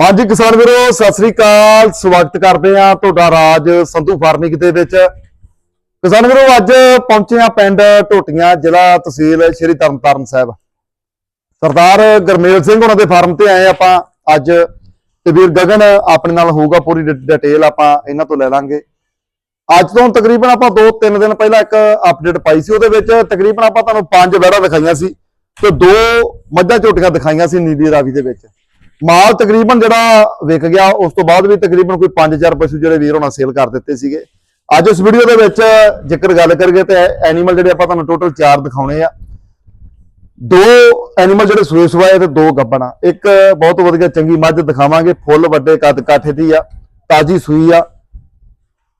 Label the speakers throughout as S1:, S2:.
S1: ਹਾਂਜੀ ਕਿਸਾਨ ਵੀਰੋ, ਸਤਿ ਸ੍ਰੀ ਅਕਾਲ। ਸਵਾਗਤ ਕਰਦੇ ਆ ਤੁਹਾਡਾ ਰਾਜ ਸੰਧੂ ਫਾਰਮਿੰਗ ਦੇ ਵਿੱਚ। ਕਿਸਾਨ ਵੀਰੋ, ਅੱਜ ਪਹੁੰਚੇ ਆ ਪਿੰਡ ਟੋਟੀਆਂ ਜ਼ਿਲ੍ਹਾ ਤਹਿਸੀਲ ਸ਼੍ਰੀ ਤਰਨਤਾਰਨ ਸਾਹਿਬ। ਸਰਦਾਰ ਗਰਮੇਲ ਸਿੰਘ ਉਹਨਾਂ ਦੇ ਫਾਰਮ ਤੇ ਆਏ ਆਪਾਂ ਅੱਜ। ਤੇ ਵੀਰ ਗਗਨ ਆਪਣੇ ਨਾਲ ਹੋਊਗਾ ਪੂਰੀ ਡਿ- ਡਿਟੇਲ ਆਪਾਂ ਇਹਨਾਂ ਤੋਂ ਲੈ ਲਾਂਗੇ। ਅੱਜ ਤੋਂ ਤਕਰੀਬਨ ਆਪਾਂ 2-3 ਦਿਨ ਪਹਿਲਾਂ ਇੱਕ ਅਪਡੇਟ ਪਾਈ ਸੀ, ਉਹਦੇ ਵਿੱਚ ਤਕਰੀਬਨ ਆਪਾਂ ਤੁਹਾਨੂੰ ਪੰਜ ਵੜਾ ਦਿਖਾਈਆਂ ਸੀ ਤੇ ਦੋ ਮੱਝਾਂ ਝੋਟੀਆਂ ਦਿਖਾਈਆਂ ਸੀ ਨੀਲੀ ਰਾਵੀ ਦੇ ਵਿੱਚ। ਮਾਲ ਤਕਰੀਬਨ ਜਿਹੜਾ ਵਿਕ ਗਿਆ, ਉਸ ਤੋਂ ਬਾਅਦ ਵੀ ਤਕਰੀਬਨ ਕੋਈ 5-4 ਪਸ਼ੂ ਜਿਹੜੇ ਵੀਰ ਹੋਣਾ ਸੇਲ ਕਰ ਦਿੱਤੇ ਸੀਗੇ। ਅੱਜ ਇਸ ਵੀਡੀਓ ਦੇ ਵਿੱਚ ਜੇਕਰ ਗੱਲ ਕਰੀਏ ਤੇ ਐਨੀਮਲ ਜਿਹੜੇ ਆਪਾਂ ਤੁਹਾਨੂੰ ਟੋਟਲ 4 ਦਿਖਾਉਣੇ ਆ। ਦੋ ਐਨੀਮਲ ਜਿਹੜੇ ਸੂਏ ਸਵਾਏ ਤੇ ਦੋ ਗੱਬਣਾ। ਇੱਕ ਬਹੁਤ ਵਧੀਆ ਚੰਗੀ ਮੱਝ ਦਿਖਾਵਾਂਗੇ, ਫੁੱਲ ਵੱਡੇ ਕੱਦ ਕਾਠੇ ਦੀ ਆ, ਤਾਜੀ ਸੂਈ ਆ।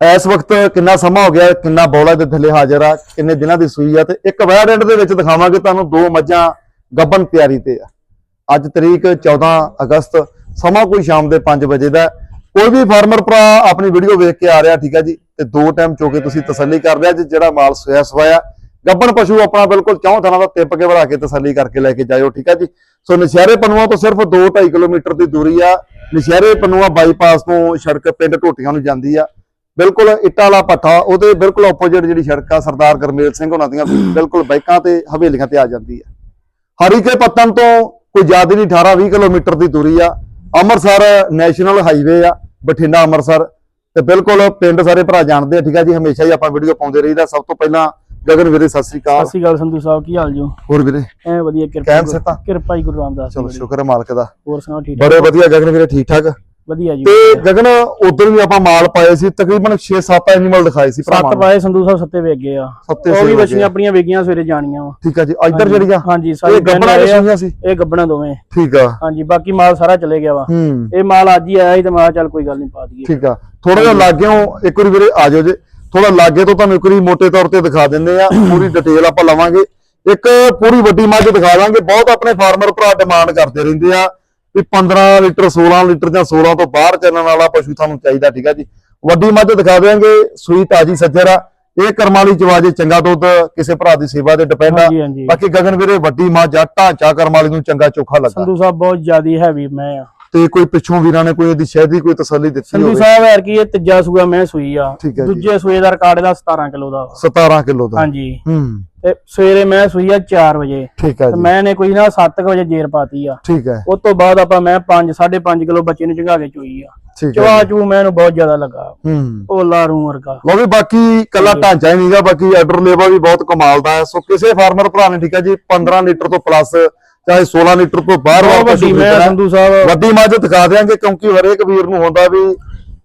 S1: ਇਸ ਵਕਤ ਕਿੰਨਾ ਸਮਾਂ ਹੋ ਗਿਆ, ਕਿੰਨਾ ਬੌਲਾ ਦੇ ਥੱਲੇ ਹਾਜ਼ਰ ਆ, ਕਿੰਨੇ ਦਿਨਾਂ ਦੀ ਸੂਈ ਆ ਤੇ ਇੱਕ ਵੈਡ ਦੇ ਵਿੱਚ ਦਿਖਾਵਾਂਗੇ ਤੁਹਾਨੂੰ ਦੋ ਮੱਝਾਂ ਗੱਬਨ ਤਿਆਰੀ ਤੇ ਆ। ਅੱਜ ਤਰੀਕ 14 ਅਗਸਤ, ਸਮਾਂ ਕੋਈ ਸ਼ਾਮ ਦੇ 5 ਵਜੇ ਦਾ ਕੋਈ ਵੀ ਫਾਰਮਰ ਭਰਾ ਆਪਣੀ ਵੀਡੀਓ ਵੇਖ ਕੇ ਆ ਰਿਹਾ, ਠੀਕ ਹੈ ਜੀ, ਤੇ ਦੋ ਟਾਈਮ ਚੋਕੇ ਤੁਸੀਂ ਤਸੱਲੀ ਕਰ ਲਿਆ ਜੀ, ਜਿਹੜਾ ਮਾਲ ਸੋਇਆ ਸਵਾਇਆ। ਗੱਬਣ ਪਸ਼ੂ ਆਪਣਾ ਬਿਲਕੁਲ ਚੌਂ ਥਾਣਾ ਦਾ ਟਿੱਪ ਕੇ ਬਣਾ ਕੇ ਤਸੱਲੀ ਕਰਕੇ ਲੈ ਕੇ ਜਾਇਓ, ਠੀਕ ਹੈ ਜੀ। ਸੋ ਨਸ਼ਹਿਰੇ ਪਨੂਆ ਤੋਂ ਸਿਰਫ 2.5 ਕਿਲੋਮੀਟਰ ਦੀ ਦੂਰੀ ਆ। ਨਸ਼ਹਿਰੇ ਪਨੂਆ ਬਾਈਪਾਸ ਤੋਂ ਸੜਕ ਪਿੰਡ ਟੋਟੀਆਂ ਨੂੰ ਜਾਂਦੀ ਆ। ਬਿਲਕੁਲ ਇੱਟਾਂ ਵਾਲਾ ਪੱਠਾ, ਉਹਦੇ ਬਿਲਕੁਲ ਆਪੋਜ਼ਿਟ ਜਿਹੜੀ ਸੜਕ ਆ, ਸਰਦਾਰ ਗਰਮੇਲ ਸਿੰਘ ਉਹਨਾਂ ਦੀਆਂ ਬਿਲਕੁਲ ਬਾਈਕਾਂ ਤੇ ਹਵੇਲੀਆਂ ਤੇ ਆ ਜਾਂਦੀ ਆ। ਹਰੀਕੇ ਪੱਤਨ ਤੋਂ ਕੋਈ ਜ਼ਿਆਦਾ ਨਹੀਂ 18 20 ਕਿਲੋਮੀਟਰ ਦੀ ਦੂਰੀ ਆ। ਅੰਮ੍ਰਿਤਸਰ ਨੈਸ਼ਨਲ ਹਾਈਵੇ ਆ ਬਠਿੰਡਾ ਅੰਮ੍ਰਿਤਸਰ। ਤੇ ਬਿਲਕੁਲ ਪਿੰਡ ਸਾਰੇ ਭਰਾ ਜਾਣਦੇ ਆ ਠੀਕ ਆ ਜੀ? ਹਮੇਸ਼ਾ ਹੀ ਆਪਾਂ ਵੀਡੀਓ ਪਾਉਂਦੇ ਰਹੀਦਾ। ਸਭ ਤੋਂ ਪਹਿਲਾਂ ਗਗਨ ਵੀਰੇ ਸਤਿ ਸ੍ਰੀ ਅਕਾਲ।
S2: ਸਤਿ ਸ਼੍ਰੀ ਅਕਾਲ ਸੰਧੂ ਸਾਹਿਬ ਕੀ ਹਾਲ ਜੋ?
S1: ਹੋਰ ਵੀਰੇ?
S2: ਐ ਵਧੀਆ ਕਿਰਪਾ। ਕਿਰਪਾ ਹੀ ਗੁਰੂ ਰਾਮਦਾਸ
S1: ਚਲੋ। ਸ਼ੁਕਰ ਹੈ ਮਾਲਕ ਦਾ।
S2: ਹੋਰ ਸੁਣਾਓ ਠੀਕ
S1: ਬੜੇ ਵਧੀਆ ਗਗਨ ਵੀਰੇ ਠੀਕ ਠਾਕ?
S2: ਵਧੀਆ ਜੀ
S1: ਤੇ ਗਗਨ ਉਧਰ ਵੀ ਆਪਾਂ ਮਾਲ ਪਾਏ ਸੀ ਤਕਰੀਬਨ 6-7 ਐਨੀਮਲ ਦਿਖਾਏ ਸੀ
S2: ਸੱਤ। ਪਾਏ ਸੰਧੂ ਸਾਹਿਬ ਸੱਤੇ ਗਏ ਆ।
S1: ਸੱਤੇ
S2: ਉਹ ਵੀ ਬੱਚੀਆਂ। ਆਪਣੀਆਂ ਵੇਗੀਆਂ ਸਵੇਰੇ ਜਾਣੀਆਂ ਵਾ।
S1: ਠੀਕ ਆ ਜੀ ਇੱਧਰ ਜਿਹੜੀਆਂ
S2: ਹਾਂਜੀ ਸਾਰੇ
S1: ਗੱਬਣਾ ਕਿਸ਼ਮੀਆਂ ਸੀ?
S2: ਇਹ ਗੱਬਣਾ ਦੋਵੇਂ।
S1: ਠੀਕ ਆ।
S2: ਹਾਂਜੀ ਬਾਕੀ ਮਾਲ ਸਾਰਾ ਚਲੇ ਗਿਆ ਵਾ। ਇਹ ਮਾਲ ਅੱਜ ਹੀ ਆਇਆ ਸੀ ਤੇ ਮੈਂ ਕਿਹਾ ਚੱਲ ਕੋਈ ਗੱਲ ਨਹੀਂ ਪਾ ਦਈਏ।
S1: ਠੀਕ ਆ। ਥੋੜਾ ਜਿਹਾ ਲਾਗਿਓ ਇੱਕ ਵਾਰੀ ਵੀਰੇ ਆ ਜਾਓ ਜੇ। ਥੋੜਾ ਲਾਗੇ ਤੋਂ ਤੁਹਾਨੂੰ ਇੱਕ ਵਾਰੀ ਮੋٹے ਤੌਰ ਤੇ ਦਿਖਾ ਦਿੰਦੇ ਆ ਪੂਰੀ ਡਿਟੇਲ ਆਪਾਂ ਲਵਾਂਗੇ। ਇੱਕ ਪੂਰੀ ਵੱਡੀ ਮੱਝ ਦਿਖਾ ਦਾਂਗੇ। ਬਹੁਤ ਆਪਣੇ ਫਾਰਮਰ ਭਰਾ ਡਿਮਾਂਡ ਕਰਦੇ ਰਹਿੰਦੇ ਆ। ਵੀ 15 ਲੀਟਰ 16 ਲੀਟਰ ਜਾਂ 16 ਤੋਂ ਬਾਹਰ ਚੱਲਣ ਵਾਲਾ ਪਸ਼ੂ ਤੁਹਾਨੂੰ ਚਾਹੀਦਾ ਠੀਕ ਆ ਜੀ। ਵੱਡੀ ਮੱਝ ਦਿਖਾ ਦਿਆਂਗੇ ਸੂਈ ਤਾਜੀ ਸੱਜਰ ਆ। ਇਹ ਕਰਮਾਂ ਚਵਾਜੇ ਚੰਗਾ ਦੁੱਧ ਕਿਸੇ ਭਰਾ ਦੀ ਸੇਵਾ ਤੇ ਡਿਪੈਂਡ ਆ। ਬਾਕੀ ਗਗਨ ਵੀਰੇ ਵੱਡੀ ਮੱਝ ਆ ਢਾਂਚਾ ਕਰਮਾਂ ਵਾਲੀ ਨੂੰ ਚੰਗਾ ਚੋਖਾ ਲੱਗਾ।
S2: ਸੰਧੂ ਸਾਹਿਬ ਬਹੁਤ ਜ਼ਿਆਦੀ ਹੈਵੀ ਮੈਂ ਆ।
S1: ਤੇ ਕੋਈ ਪਿੱਛੋਂ ਵੀਰਾਂ ਨੇ ਕੋਈ ਇਹਦੀ ਸ਼ਹਿਦੀ ਕੋਈ ਤਸੱਲੀ ਦਿੱਤੀ
S2: ਸੰਧੂ
S1: ਹੋਵੇ?
S2: ਸਾਹਿਬ ਯਾਰ ਕੀ ਇਹ ਤੀਜਾ ਸੂਆ ਮੈਂ ਸੂਈ ਆ।
S1: ਹੈ ਜੀ।
S2: ਦੂਜੇ ਸੂਏ ਦਾ ਰਿਕਾਰਡ ਦਾ 17 ਕਿਲੋ ਦਾ ਵਾ।
S1: 17 ਕਿਲੋ ਦਾ।
S2: ਹਾਂਜੀ।
S1: ਹੂੰ।
S2: ਤੇ ਸਵੇਰੇ ਮੈਂ ਸੂਈ ਆ 4 ਵਜੇ।
S1: ਠੀਕ ਹੈ
S2: ਤੇ
S1: ਜੀ।
S2: ਮੈਂ ਨੇ ਕੋਈ ਨਾ 7 ਵਜੇ ਜੇਰ ਪਾਤੀ ਆ।
S1: ਠੀਕ ਹੈ
S2: ਉਸ ਤੋਂ ਬਾਅਦ ਆਪਾਂ ਮੈਂ 5 5.5 ਕਿਲੋ ਬੱਚੇ ਨੂੰ ਚੰਗਾ ਕੇ ਚੋਈ ਆ।
S1: ਠੀਕ ਹੈ
S2: ਚਵਾ ਚੂ ਮੈਨੂੰ ਬਹੁਤ ਜ਼ਿਆਦਾ ਲੱਗਾ।
S1: ਹੂੰ।
S2: ਓਲਾ ਰੂ ਵਰਗਾ।
S1: ਲੋ ਵੀ ਬਾਕੀ ਕੱਲਾ ਢਾਂਚਾ ਹੀ ਨਹੀਂਗਾ ਬਾਕੀ ਆਰਡਰ ਲੇਵਾ ਵੀ ਬਹੁਤ ਕਮਾਲ ਦਾ ਹੈ। ਸੋ ਕਿਸੇ ਫਾਰਮਰ ਭਰਾ ਨੇ ਠੀਕ ਹੈ ਜੀ 15 ਲੀਟਰ ਤੋਂ ਪਲੱਸ ਚਾਹੇ 16 ਲੀਟਰ ਤੋਂ ਬਾਹਰ
S2: ਬਹੁਤ
S1: ਵਾਲਾ
S2: ਵੱਡੀ ਮੈਂ ਸੰਧੂ ਸਾਹਿਬ।
S1: ਵੱਡੀ ਮੱਝ ਦਿਖਾ ਦਿਆਂਗੇ ਕਿਉਂਕਿ ਹਰੇਕ ਵੀਰ ਨੂੰ ਹੁੰਦਾ ਵੀ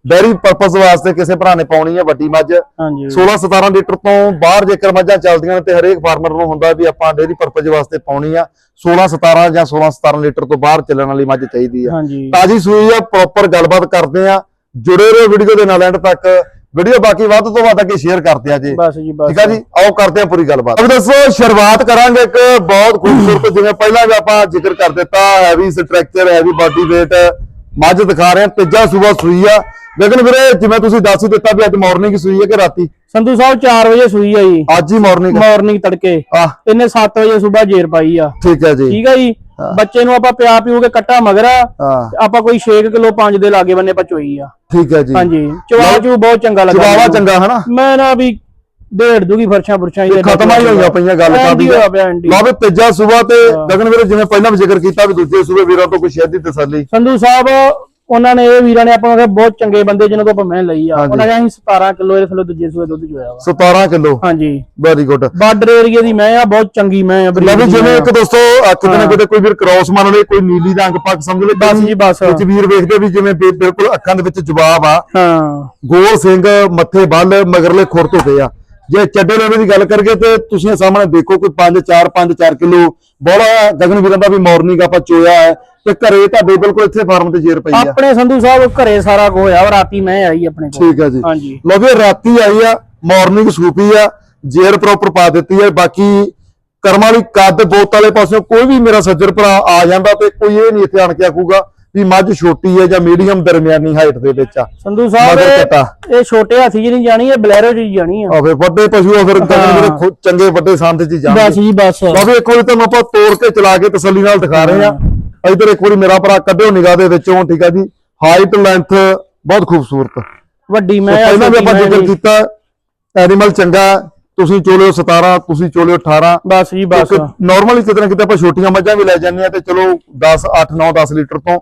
S1: ਡੈਰੀ ਪਰਪਸ ਵਾਸਤੇ ਕਿਸੇ ਭਰਾ ਨੇ ਪਾਉਣੀ ਹੈ ਵੱਡੀ ਮੱਝ।
S2: ਹਾਂਜੀ।
S1: 16 17 ਲੀਟਰ ਤੋਂ ਬਾਹਰ ਜੇਕਰ ਮੱਝਾਂ ਚੱਲਦੀਆਂ ਨੇ ਤੇ ਹਰੇਕ ਫਾਰਮਰ ਨੂੰ ਹੁੰਦਾ ਵੀ ਆਪਾਂ ਡੇਰੀ ਪਰਪਸ ਵਾਸਤੇ ਪਾਉਣੀ ਆ। 16 17 ਜਾਂ 16 17 ਲੀਟਰ ਤੋਂ ਬਾਹਰ ਚੱਲਣ ਵਾਲੀ ਮੱਝ ਚਾਹੀਦੀ ਆ। ਤਾਜੀ ਸੂਈ ਆ ਪ੍ਰੋਪਰ ਗੱਲਬਾਤ ਕਰਦੇ ਆ। ਜੁੜੇ ਰਹੋ ਵੀਡੀਓ ਦੇ ਨਾਲ ਐਂਡ ਤੱਕ। ਵੀਡੀਓ ਬਾਕੀ ਵੱਧ ਤੋਂ ਵੱਧ ਅੱਗੇ ਸ਼ੇਅਰ ਕਰਦੇ ਆ ਜੀ।
S2: ਬਸ ਜੀ ਬਸ।
S1: ਠੀਕ ਆ ਜੀ? ਆਓ ਕਰਦੇ ਆ ਪੂਰੀ ਗੱਲਬਾਤ। ਅਬ ਦੱਸੋ ਸ਼ੁਰੂਆਤ ਕਰਾਂਗੇ ਇੱਕ ਬਹੁਤ ਖੂਬਸੂਰਤ ਜਿਵੇਂ ਪਹਿਲਾਂ ਵੀ ਆਪਾਂ ਜ਼ਿਕਰ ਕਰ ਦਿੱਤਾ heavy structure heavy body weight ਮੱਝ ਦਿਖਾ ਰਹੇ ਆ ਤੀਜਾ ਸੂਬਾ ਸੂਈ ਆ। ਲੇਕਿਨ ਵੀਰੇ ਜਿਵੇਂ ਤੁਸੀਂ ਦੱਸ ਹੀ ਦਿੱਤਾ ਵੀ ਅੱਜ ਮਾਰਨਿੰਗ ਸੂਈ ਹੈ ਕਿ ਰਾਤੀ?
S2: ਸੰਧੂ ਸਾਹਿਬ 4 ਵਜੇ ਸੂਈ ਆ ਜੀ।
S1: ਅੱਜ ਹੀ ਮਾਰਨਿੰਗ
S2: ਮਾਰਨਿੰਗ ਤੜਕੇ। ਇਹਨੇ 7 ਵਜੇ ਸਵੇਰ ਜੇਰ ਪਾਈ ਆ।
S1: ਠੀਕ ਹੈ ਜੀ।
S2: ਠੀਕ ਆ ਜੀ? ਬੱਚੇ ਨੂੰ ਆਪਾਂ ਪਿਆ ਪੀੂ ਕੇ ਕੱਟਾ ਮਗਰਾ।
S1: ਹਾਂ।
S2: ਆਪਾਂ ਕੋਈ 6 ਕਿਲੋ 5 ਦੇ ਲਾਗੇ ਬੰਨੇ ਪਚੋਈ ਆ।
S1: ਠੀਕ ਹੈ ਜੀ।
S2: ਹਾਂਜੀ। ਚਵਾ ਚੂ ਬਹੁਤ ਚੰਗਾ ਲੱਗਾ
S1: ਚਵਾਵਾ। ਚੰਗਾ ਹਨਾ?
S2: ਮੈਂ ਨਾ ਵੀ ਡੇਢ ਦੂਗੀ ਫਰਸ਼ਾਂ ਫੁਰਸ਼ਾਂ ਇਹਦੇ
S1: ਖਤਮ ਹੀ ਹੋਈਆਂ ਪਈਆਂ ਗੱਲ
S2: ਐਂਡੀ
S1: ਲਓ ਵੀ ਤੀਜਾ ਸੂਬਾ ਤੇ ਗਗਨ ਵੀਰੇ ਜਿਵੇਂ ਪਹਿਲਾਂ ਵੀ ਜ਼ਿਕਰ ਕੀਤਾ ਵੀ ਦੂਜੇ ਸੂਬੇ ਵੀਰਾਂ ਤੋਂ ਕੋਈ ਸ਼ਹਿਦ ਦੀ ਤਸੱਲੀ।
S2: ਸੰਧੂ ਸਾਹਿਬ ਉਹਨਾਂ ਨੇ ਇਹ ਵੀਰਾਂ ਨੇ ਆਪਾਂ ਨੂੰ ਬਹੁਤ ਚੰਗੇ ਬੰਦੇ ਜਿਹਨਾਂ ਤੋਂ ਆਪਾਂ ਮੈਂ ਲਈ ਆ। ਉਹਨਾਂ ਨੇ ਅਸੀਂ 17 ਕਿਲੋ ਇਹਦੇ ਥੱਲੇ ਦੂਜੇ ਸੂਏ ਦੁੱਧ ਚੋਇਆ ਵਾ।
S1: 17 ਕਿਲੋ?
S2: ਹਾਂਜੀ।
S1: ਵੈਰੀ ਗੁੱਡ
S2: ਬਾਰਡਰ ਏਰੀਆ ਦੀ ਮੈਂ ਆ ਬਹੁਤ ਚੰਗੀ ਮੈਂ ਆ
S1: ਵੀ
S2: ਦੀ
S1: ਜਿਵੇਂ ਇੱਕ ਦੋਸਤੋ ਕਿਤੇ ਨਾ ਕਿਤੇ ਕੋਈ ਵੀਰ ਕ੍ਰਾਸ ਮੰਨ ਲਏ ਕੋਈ ਨੀਲੀ ਰੰਗ ਪੱਗ ਸਮਝ ਲਏ
S2: ਬਸ ਜੀ ਬਸ।
S1: ਵਿੱਚ ਵੀਰ ਵੇਖਦੇ ਵੀ ਜਿਵੇਂ ਬਿਲਕੁਲ ਅੱਖਾਂ ਦੇ ਵਿੱਚ ਜਵਾਬ ਆ।
S2: ਹਾਂ।
S1: ਗੋਲ ਸਿੰਘ ਮੱਥੇ ਬੱਲ ਮਗਰਲੇ ਖੁਰ ਧੋਤੇ ਆ ਜੇ ਚੱਡੇ ਲੈਵੇ ਦੀ ਗੱਲ ਕਰੀਏ ਤੇ ਤੁਸੀਂ ਸਾਹਮਣੇ ਦੇਖੋ ਕੋਈ 5 4 5 4 ਕਿਲੋ ਬੋਲਾ ਗਗਨ ਵੀਰਾਂ ਦਾ ਵੀ ਮਾਰਨਿੰਗ ਆਪਾਂ ਚੋਇਆ ਹੈ ਤੇ ਘਰੇ ਤੁਹਾਡੇ ਬਿਲਕੁਲ ਇੱਥੇ ਫਾਰਮ ਤੇ ਜੇਰ ਪਈ ਆ।
S2: ਆਪਣੇ ਸੰਧੂ ਸਾਹਿਬ ਘਰੇ ਸਾਰਾ ਵਾ ਰਾਤੀ ਮੈਂ ਆਈ ਆਪਣੇ ਕੋਲ।
S1: ਠੀਕ ਹੈ ਜੀ।
S2: ਹਾਂਜੀ।
S1: ਲੋ ਵੀ ਰਾਤੀ ਆਈ ਆ ਮਾਰਨਿੰਗ ਸੂਪੀ ਆ ਜੇਰ ਪ੍ਰੋਪਰ ਪਾ ਦਿੱਤੀ ਆ ਬਾਕੀ ਕਰਮਾਂ ਵਾਲੀ ਕੱਦ ਬੋਤ ਵਾਲੇ ਪਾਸਿਓਂ ਕੋਈ ਵੀ ਮੇਰਾ ਸੱਜਰ ਭਰਾ ਆ ਜਾਂਦਾ ਤੇ ਕੋਈ ਇਹ ਨਹੀਂ ਇੱਥੇ ਆਣ ਕੇ ਆਖੂਗਾ ਵੀ ਮੱਝ ਛੋਟੀ ਹੈ ਜਾਂ ਮੀਡੀਅਮ ਦਰਮਿਆਨੀ ਹਾਈਟ ਦੇ ਵਿੱਚ ਆ।
S2: ਸੰਧੂ ਸਾਹਿਬ ਇਹ- ਛੋਟੇ ਹਾਥੀ ਜੀ ਨਹੀਂ ਜਾਣੀ ਇਹ ਬਲੈਰੋ ਜੀ ਜਾਣੀ ਆ
S1: ਆ ਫਿਰ ਵੱਡੇ ਪਸ਼ੂ ਆ ਫਿਰ ਚੰਗੇ ਵੱਡੇ ਸੰਦ ਚ
S2: ਬਸ
S1: ਜਾਣਗੇ।
S2: ਜੀ ਬਸ।
S1: ਵੀ ਇੱਕ ਵਾਰੀ ਤੁਹਾਨੂੰ ਆਪਾਂ ਤੋੜ ਕੇ ਚਲਾ ਕੇ ਤਸੱਲੀ ਨਾਲ ਦਿਖਾ ਰਹੇ ਆ ਇਧਰ ਇੱਕ ਵਾਰੀ ਮੇਰਾ ਭਰਾ ਕੱਢਿਓ ਨਿਗਾਹ ਦੇ ਵਿੱਚੋਂ ਠੀਕ ਆ ਜੀ। ਹਾਈਟ ਲੈਂਥ ਬਹੁਤ ਖੂਬਸੂਰਤ।
S2: ਵੱਡੀ ਮੈਂ
S1: ਪਹਿਲਾਂ ਵੀ ਆਪਾਂ ਜ਼ਿਕਰ
S2: ਜੀ।
S1: ਕੀਤਾ ਐਨੀਮਲ ਚੰਗਾ ਤੁਸੀਂ ਚੋਲਿਓ 17 ਤੁਸੀਂ ਚੋਲਿਓ 18
S2: ਬਸ ਜੀ ਬਸ।
S1: ਨਾਰਮਲੀ ਕਿਤੇ ਨਾ ਕਿਤੇ ਆਪਾਂ ਛੋਟੀਆਂ ਮੱਝਾਂ ਵੀ ਲੈ ਜਾਂਦੇ ਆ ਤੇ ਚਲੋ 10 8 9 10 ਲੀਟਰ ਤੋਂ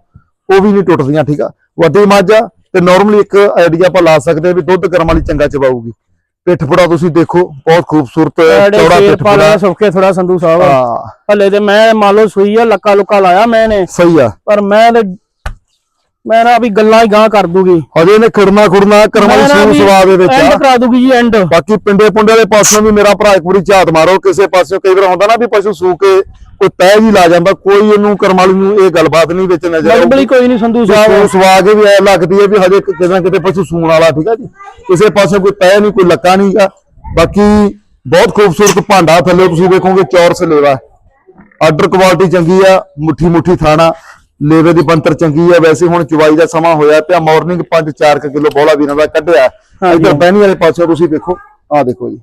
S1: ਉਹ ਵੀ ਨਹੀਂ ਟੁੱਟਦੀਆਂ ਠੀਕ ਆ? ਵੱਡੀ ਮੱਝ ਆ ਤੇ ਨਾਰਮਲੀ ਇੱਕ ਆਈਡੀਆ ਆਪਾਂ ਲਾ ਸਕਦੇ ਆ ਵੀ ਦੁੱਧ ਕਰਮ ਵਾਲੀ ਚੰਗਾ ਚਬਾਊਗੀ। ਪਿੱਠ ਪੁੜਾ ਤੁਸੀਂ ਦੇਖੋ ਬਹੁਤ ਖੂਬਸੂਰਤ ਚੌੜਾ ਪਿੱਠ ਪੁੜਾ।
S2: ਸੁੱਕੇ ਥੋੜਾ ਸੰਧੂ ਸਾਹਿਬ
S1: ਹਾਂ।
S2: ਹਲੇ ਤੇ ਮੈਂ ਮੰਨ ਲਓ ਸੂਈ ਆ ਲੱਕਾ ਲੁੱਕਾ ਲਾਇਆ ਮੈਨੇ
S1: ਸਹੀ ਆ।
S2: ਪਰ ਮੈਂ ਤੇ ਮੈਂ ਨਾ ਵੀ ਗੱਲਾਂ ਹੀ ਗਾਂ ਕਰ ਦੂਗੀ।
S1: ਹਜੇ ਨੇ ਖੜਨਾ ਖੁੜਨਾ ਕਰਮ ਵਾਲੀ
S2: ਮੈਂ ਨਾ
S1: ਸੂਰ
S2: ਵੀ
S1: ਸਵਾਦ ਦੇ ਵਿੱਚ ਆ।
S2: ਕਰਾ ਦੂਗੀ ਜੀ ਐਂਡ
S1: ਬਾਕੀ ਪਿੰਡੇ ਪੁੰਡੇ ਵਾਲੇ ਪਾਸੋਂ ਵੀ ਮੇਰਾ ਭਰਾ ਇੱਕ ਵਾਰੀ ਝਾਤ ਮਾਰੋ ਕਿਸੇ ਪਾਸਿਓਂ ਕਈ ਵਾਰ ਹੁੰਦਾ ਨਾ ਵੀ ਪਸ਼ੂ ਸੂ ਕੇ ਕੋਈ ਤਹਿ ਜੀ ਲਾ ਜਾਂਦਾ ਕੋਈ ਇਹਨੂੰ ਕਰਮ ਵਾਲੀ ਨੂੰ ਇਹ ਗੱਲਬਾਤ ਨਹੀਂ ਵਿੱਚ ਨਜ਼ਰ ਆਉਂਦੀ।
S2: ਕੋਈ ਨਹੀਂ ਸੰਧੂ ਸਾਹਿਬ।
S1: ਸਵਾ ਕੇ ਵੀ ਐ ਲੱਗਦੀ ਹੈ ਵੀ ਹਜੇ ਕਿਤੇ ਕਿਤੇ ਪਸ਼ੂ ਸੂਣ ਵਾਲਾ ਠੀਕ ਆ ਜੀ? ਕਿਸੇ ਪਾਸੇ ਕੋਈ ਤਹਿ ਨਹੀਂ ਕੋਈ ਲੱਕਾ ਨਹੀਂਗਾ ਬਾਕੀ ਬਹੁਤ ਖੂਬਸੂਰਤ ਭਾਂਡਾ ਥੱਲੇ ਤੁਸੀਂ ਵੇਖੋਗੇ ਚੌਰਸ ਲੇਵਾ ਆਰਡਰ ਕੁਆਲਿਟੀ ਚੰਗੀ ਆ ਮੁੱਠੀ ਮੁੱਠੀ ਥਾਣਾ। ਲੇਵੇ ਦੀ ਬੰਤਰ ਚੰਗੀ ਆ ਵੈਸੇ ਹੁਣ ਚੁਵਾਈ ਦਾ ਸਮਾਂ ਹੋਇਆ ਪਿਆ ਮਾਰਨਿੰਗ 5-4 ਕਿਲੋ ਬੋਲਾ ਵੀਰਾਂ ਦਾ ਕੱਢਿਆ। ਇੱਧਰ ਬਹਿਣੀ ਵਾਲੇ ਪਾਸੇ ਤੁਸੀਂ ਦੇਖੋ ਆਹ ਦੇਖੋ ਜੀ।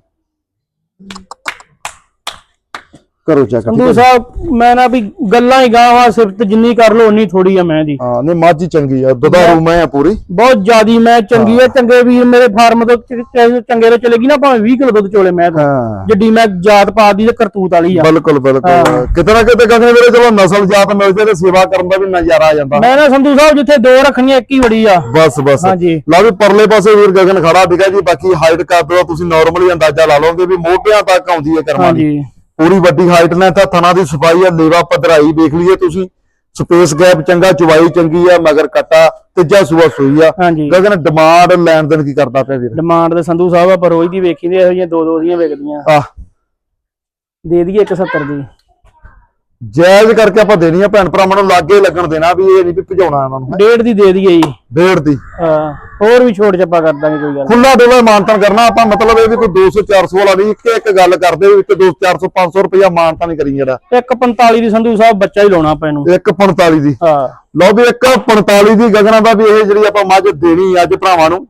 S1: ਕਰੋ ਚੈੱਕ
S2: ਸੰਧੂ ਸਾਹਿਬ ਮੈਂ ਨਾ ਵੀ ਗੱਲਾਂ ਹੀ ਗਾਂ ਵਾ ਸਿਫਤ ਜਿੰਨੀ ਕਰ ਲੋ ਉਨੀ ਥੋੜੀ ਆ ਮੈਂ ਦੀ।
S1: ਹਾਂ ਨਹੀਂ ਮੱਝ ਚੰਗੀ ਆ ਦੁਧਾਰੂ ਮੈਂ ਆ ਪੂਰੀ।
S2: ਬਹੁਤ ਜ਼ਿਆਦੀ ਮੈਂ ਚੰਗੀ ਆ ਚੰਗੇ ਵੀਰ ਮੇਰੇ ਫਾਰਮ ਤੋਂ ਚੰਗੇ ਤੋਂ ਚਲੇਗੀ ਨਾ ਭਾਵੇਂ 20 ਕਿਲੋ ਦੁੱਧ ਚੋਲੇ ਮੈਂ ਜੱਡੀ ਮੈਂ ਜਾਤ ਪਾਤ ਦੀ ਤੇ ਕਰਤੂਤ ਵਾਲੀ ਆ।
S1: ਬਿਲਕੁਲ ਬਿਲਕੁਲ। ਕਿਤੇ ਨਾ ਕਿਤੇ ਕਹਿੰਦੇ ਵੀਰੇ ਚਲੋ ਨਸਲ ਜਾਤ ਮਿਲ ਜੇ ਤੇ ਸੇਵਾ ਕਰਨ ਦਾ ਵੀ ਨਜ਼ਾਰਾ ਆ ਜਾਂਦਾ।
S2: ਮੈਂ ਨਾ ਸੰਧੂ ਸਾਹਿਬ ਜਿੱਥੇ ਦੋ ਰੱਖਣੀਆਂ ਇੱਕ ਹੀ ਬੜੀ ਆ।
S1: ਬਸ ਬਸ।
S2: ਹਾਂਜੀ।
S1: ਲਓ ਵੀ ਪਰਲੇ ਪਾਸੇ ਵੀਰ ਗਗਨ ਖੜਾ ਹੈ ਜੀ। ਬਾਕੀ ਹਾਈਟ ਕਰ ਦੋ ਤੁਸੀਂ ਨਾਰਮਲੀ ਅੰਦਾਜ਼ਾ ਲਾ ਲਓਗੇ ਵੀ ਮੋਢਿਆਂ ਤੱਕ ਆਉਂਦੀ ਹੈ ਕਰਮਾਂ ਦੀ। ਪੂਰੀ ਵੱਡੀ ਹਾਈਟ ਨੇ ਤਾਂ ਥਣਾ ਦੀ ਸਫ਼ਾਈ ਆ ਲੇਵਾ ਪਧਰਾਈ ਦੇਖ ਲਈਏ ਤੁਸੀਂ। ਸਪੇਸ ਗੈਪ ਚੰਗਾ ਚੁਵਾਈ ਚੰਗੀ ਆ ਮਗਰ ਕੱਟਾ ਤੀਜਾ ਸੂਆ ਸੂਈ ਆ। ਗਗਨ ਡਿਮਾਂਡ ਲੈਣ ਦੇਣ ਕੀ ਕਰਦਾ ਪਿਆ ਵੀਰ?
S2: ਡਿਮਾਂਡ ਤੇ ਸੰਧੂ ਸਾਹਿਬ ਆ ਪਰ ਰੋਜ਼ ਦੀ ਵੇਖੀ ਦੇ ਇਹੋ ਜਿਹੀਆਂ ਦੋ ਦੋ ਦੀਆਂ ਵਿਕਦੀਆਂ
S1: ਆਹ।
S2: ਦੇ ਦਈਏ 170 ਦੀ।
S1: ਜਾਇਜ਼ ਕਰਕੇ ਆਪਾਂ ਦੇਣੀ ਆ ਭੈਣ ਭਰਾਵਾਂ ਨੂੰ ਲਾਗੇ ਲੱਗਣ ਦੇਣਾ ਵੀ ਇਹ ਨਹੀਂ ਵੀ ਭਜਾਉਣਾ ਇਹਨਾਂ ਨੂੰ।
S2: ਡੇਢ ਦੀ ਦੇ ਦਈਏ ਜੀ।
S1: ਡੇਢ ਦੀ।
S2: ਹਾਂ ਹੋਰ ਵੀ ਛੋਟ ਚੱਪਾ ਕਰ ਦਾਂਗੇ ਕੋਈ ਗੱਲ।
S1: ਖੁੱਲਾ ਡੋਲਾ ਮਾਨਤਨ ਕਰਨਾ ਆਪਾਂ ਮਤਲਬ ਇਹ ਵੀ ਕੋਈ 200 400 ਵਾਲਾ ਨਹੀਂ ਇੱਕ ਇੱਕ ਗੱਲ ਕਰਦੇ ਵੀ ਇੱਕ 200 400 500 ਰੁਪਇਆ ਮਾਨਤਾ ਨਹੀਂ ਕਰੀ ਜਿਹੜਾ
S2: ਇੱਕ 45 ਦੀ ਸੰਧੂ ਸਾਹਿਬ ਬੱਚਾ ਹੀ ਲਾਉਣਾ ਆਪਾਂ ਇਹਨੂੰ।
S1: ਇੱਕ 45 ਦੀ।
S2: ਹਾਂ।
S1: ਲਓ ਵੀ ਇੱਕ 45 ਦੀ ਗਗਨਾਂ ਦਾ ਵੀ ਇਹ ਜਿਹੜੀ ਆਪਾਂ ਮੱਝ ਦੇਣੀ ਅੱਜ ਭਰਾਵਾਂ ਨੂੰ।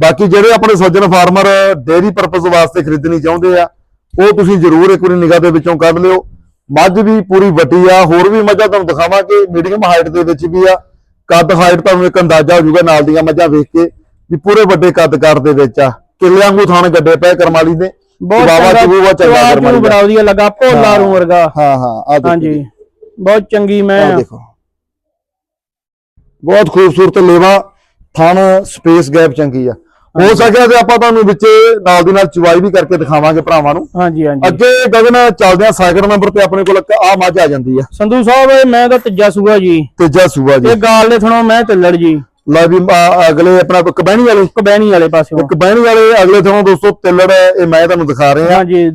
S1: ਬਾਕੀ ਜਿਹੜੇ ਆਪਣੇ ਸੱਜਣ ਫਾਰਮਰ ਡੇਅਰੀ ਪਰਪਸ ਵਾਸਤੇ ਖਰੀਦਣੀ ਚਾਹੁੰਦੇ ਆ ਉਹ ਤੁਸੀਂ ਜ਼ਰੂਰ ਇੱਕ ਵਾਰੀ ਨਿਗਾਹ ਦੇ ਵਿੱਚੋਂ ਕੱਢ ਲਿਓ। ਮੱਝ ਵੀ ਪੂਰੀ ਵੱਡੀ ਆ ਹੋਰ ਵੀ ਮੱਝਾਂ ਤੁਹਾਨੂੰ ਦਿਖਾਵਾਂਗੇ ਮੀਡੀਅਮ ਹਾਈਟ ਦੇ ਵਿੱਚ ਵੀ ਆ। ਕੱਦ ਹਾਈਟ ਤੁਹਾਨੂੰ ਇੱਕ ਅੰਦਾਜ਼ਾ ਹੋ ਜਾਊਗਾ ਨਾਲ ਦੀਆਂ ਮੱਝਾਂ ਵੇਖ ਕੇ ਵੀ ਪੂਰੇ ਵੱਡੇ ਕੱਦ ਕਰ ਦੇ ਵਿੱਚ ਆ। ਕਿੱਲਿਆਂ ਵਾਂਗੂ ਥਾਣ ਗੱਡੇ ਪਏ ਕਰਮਾਲੀ ਦੇ।
S2: ਬਹੁਤ
S1: ਚੰਗਾ
S2: ਚੰਗਾ
S1: ਕਰਮਾਲੀ ਦਾ।
S2: ਬੜਾ ਵਧੀਆ ਲੱਗਾ ਭੋਲਾ ਰੂ ਵਰਗਾ।
S1: ਹਾਂ ਹਾਂ ਆ ਦੇਖੋ
S2: ਹਾਂਜੀ। ਬਹੁਤ ਚੰਗੀ ਮੈਂ
S1: ਦੇਖੋ। ਬਹੁਤ ਖੂਬਸੂਰਤ ਲੇਵਾ ਥਣ ਸਪੇਸ ਗੈਪ ਚੰਗੀ ਆ। ਹੋ ਸਕਿਆ ਤੇ ਆਪਾਂ ਤੁਹਾਨੂੰ ਵਿੱਚ ਨਾਲ ਦੀ ਨਾਲ ਚੁਵਾਈ ਵੀ ਕਰਕੇ ਦਿਖਾਵਾਂਗੇ ਭਰਾਵਾਂ ਨੂੰ।
S2: ਹਾਂਜੀ ਹਾਂਜੀ।
S1: ਅੱਗੇ ਗਗਨ ਚੱਲਦੇ ਆ ਸੈਕਿੰਡ ਨੰਬਰ ਤੇ ਆਪਣੇ ਕੋਲ ਆ ਮੱਝ ਆ ਜਾਂਦੀ ਆ।
S2: ਸੰਧੂ ਸਾਹਿਬ ਮੈਂ ਤਾਂ ਤੀਜਾ ਸੂਆ ਜੀ।
S1: ਤੀਜਾ ਸੂਆ ਜੀ।
S2: ਇਹ ਗਾਲ ਦੇ ਥਣੋਂ ਮੈਂ ਤਿੱਲੜ ਜੀ।
S1: ਲੈ ਵੀ ਅਗਲੇ ਆਪਣਾ ਕਬੈਣੀ ਵਾਲੇ?
S2: ਕਬੈਣੀ ਵਾਲੇ ਪਾਸਿਓਂ।
S1: ਕਬੈਣੀ ਵਾਲੇ ਅਗਲੇ ਥਾਂ ਦੋਸਤੋ ਤਿੱਲੜ ਇਹ ਮੈਂ ਤੁਹਾਨੂੰ ਦਿਖਾ ਰਹੇ। ਆ
S2: ਹਾਂਜੀ।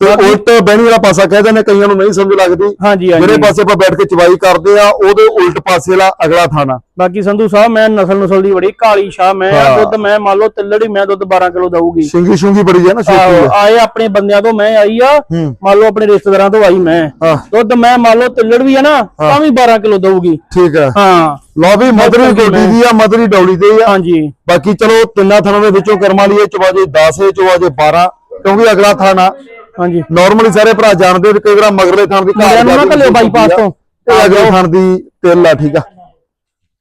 S1: ਤੇ ਉਲਟ ਬਹਿਣੀ ਵਾਲਾ ਪਾਸਾ ਕਹਿੰਦੇ ਨੇ ਕਈਆਂ ਨੂੰ ਨਹੀਂ ਸਮਝ ਲੱਗਦੀ।
S2: ਹਾਂਜੀ
S1: ਜਿਹੜੇ
S2: ਹਾਂਜੀ
S1: ਪਾਸੇ ਆਪਾਂ ਬੈਠ ਕੇ ਚਵਾਈ ਕਰਦੇ ਆ ਉਹਦੇ ਉਲਟ ਪਾਸੇ ਵਾਲਾ ਅਗਲਾ ਥਾਣਾ।
S2: ਬਾਕੀ ਸੰਧੂ ਸਾਹਿਬ ਮੈਂ ਨਸਲ ਨਸਲ ਦੀ ਬੜੀ ਕਾਲੀ ਸ਼ਾਹ ਮੈਂ ਆ,
S1: ਹਾਂ।
S2: ਦੁੱਧ ਮੈਂ ਮੰਨ ਲਓ ਤਿੱਲੜ ਮੈਂ ਦੁੱਧ 12 ਕਿਲੋ ਦਊਗੀ।
S1: ਸ਼ਿੰਗੀ ਸ਼ੁੰਗੀ ਬੜੀ ਹੈ ਨਾ ਛੋਟੀ
S2: ਆਹੋ,
S1: ਆ।
S2: ਆਏ ਆਪਣੇ ਬੰਦਿਆਂ ਤੋਂ ਮੈਂ ਆਈ ਆ
S1: ਹੂੰ।
S2: ਮੰਨ ਲਓ ਆਪਣੇ ਰਿਸ਼ਤੇਦਾਰਾਂ ਤੋਂ ਆਈ ਮੈਂ।
S1: ਹਾਂ।
S2: ਦੁੱਧ ਮੈਂ ਮੰਨ ਲਓ ਤਿੱਲੜ ਵੀ ਆ ਨਾ ਤਾਂ ਵੀ 12 ਕਿਲੋ ਦਊਗੀ।
S1: ਠੀਕ ਆ।
S2: ਹਾਂ।
S1: ਲਓ ਵੀ ਮਦਰੀ ਗੋਡੀ। ਦੀ ਆ ਮਦਰੀ ਡੌਲੀ ਦੀ ਆ।
S2: ਹਾਂਜੀ।
S1: ਬਾਕੀ ਚਲੋ ਤਿੰਨਾਂ ਥਾਣਾਂ ਦੇ ਵਿੱਚੋਂ ਕਰਮਾ ਲਈਏ ਚਵਾਜੇ 10 ਹੈ ਚਵਾਜੇ 12 ਕਿਉਂਕਿ ਅਗਲਾ ਥਾਣਾ
S2: ਹਾਂਜੀ।
S1: ਨਾਰਮਲੀ ਸਾਰੇ ਭਰਾ ਜਾਣਦੇ ਵੀ ਕਈ ਵਾਰ ਮਗਰਲੇ ਥਾਣ ਦੀ
S2: ਮੁੰਡਿਆਂ ਨੂੰ ਘੱਲਿਓ ਬਾਈਪਾਸ ਤੋਂ।
S1: ਤੇ ਅਗਲੇ ਥਾਣ ਦੀ ਤਿਲ ਆ ਠੀਕ ਆ।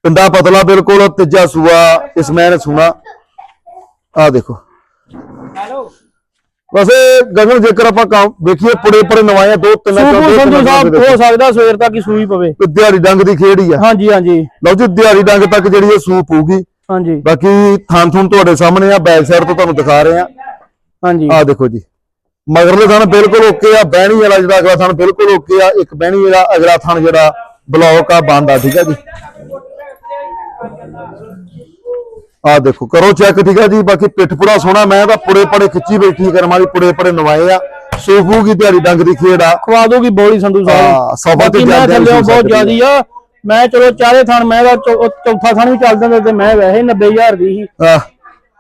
S1: ਪਿੰਡਾ ਪਤਲਾ ਬਿਲਕੁਲ ਤੀਜਾ ਸੂਆ ਇਸ ਮੈਂ ਨੇ ਸੁਣਾ। ਆ ਦੇਖੋ। ਵੈਸੇ ਗਗਨ ਜੇਕਰ ਆਪਾਂ ਕੰਮ ਵੇਖੀਏ ਪੁੜੇ ਪੁੜੇ ਨਵਾਏ ਦੋ ਤਿੰਨ ਤਿੰਨ
S2: ਸਾਹਿਬ। ਹੋ ਸਕਦਾ ਸਵੇਰ ਤੱਕ ਹੀ ਸੂਈ ਪਵੇ।
S1: ਤੇ ਦਿਹਾੜੀ ਡੰਗ ਦੀ ਖੇਡ ਹੀ ਆ।
S2: ਹਾਂਜੀ ਹਾਂਜੀ।
S1: ਲਓ ਜੀ ਦਿਹਾੜੀ ਡੰਗ ਤੱਕ ਜਿਹੜੀ ਇਹ ਸੂਪ ਹੋਊਗੀ।
S2: ਹਾਂਜੀ।
S1: ਬਾਕੀ ਥਾਂ ਥੁਣ ਤੁਹਾਡੇ ਸਾਹਮਣੇ ਆ ਬੈਕ ਸਾਈਡ ਤੋਂ ਤੁਹਾਨੂੰ ਦਿਖਾ ਰਹੇ ਆ।
S2: ਹਾਂਜੀ।
S1: ਆ ਦੇਖੋ ਜੀ। ਮਗਰਲੇ ਥਣ ਬਿਲਕੁਲ ਓਕੇ ਆ ਬਹਿਣੀ ਵਾਲਾ ਜਿਹੜਾ ਅਗਲਾ ਥਣ ਬਿਲਕੁਲ ਓਕੇ ਆ ਇੱਕ ਬਹਿਣੀ ਵਾਲਾ ਅਗਲਾ ਥਣ ਜਿਹੜਾ ਬਲੌਕ ਆ ਬੰਦ ਆ ਠੀਕ ਆ ਜੀ। ਆ ਦੇਖੋ ਕਰੋ ਚੈੱਕ ਠੀਕ ਆ ਜੀ ਬਾਕੀ ਪਿੱਠ ਪੁੜਾ ਸੋਹਣਾ ਮੈਂ ਤਾਂ ਪੁੜੇ ਪੜੇ ਖਿੱਚੀ ਬੈਠੀ ਕਰਮ ਵਾਲੀ ਪੁੜੇ ਪੜੇ ਨਵਾਏ ਆ। ਸੂਫੂ ਕੀ ਦਿਹਾੜੀ ਡੰਗ ਦੀ ਖੇਡ ਆ।
S2: ਖਵਾ ਦੋਗੀ ਬੋਲੀ ਸੰਧੂ
S1: ਹਾਂ,
S2: ਸਾਹਿਬ
S1: ਸੌ ਵੱਧ
S2: ਬਾਕੀ ਮੈਂ
S1: ਜਾਂਦੇ ਆ
S2: ਬਹੁਤ ਜ਼ਿਆਦੀ ਆ। ਮੈਂ ਚਲੋ ਚਾਰੇ ਥਣ ਮੈਂ ਦਾ ਚੌਥਾ ਥਣ ਵੀ ਚੱਲ ਜਾਂਦਾ ਤੇ ਮੈਂ ਵੈਸੇ 90000 ਦੀ ਸੀ।
S1: ਆ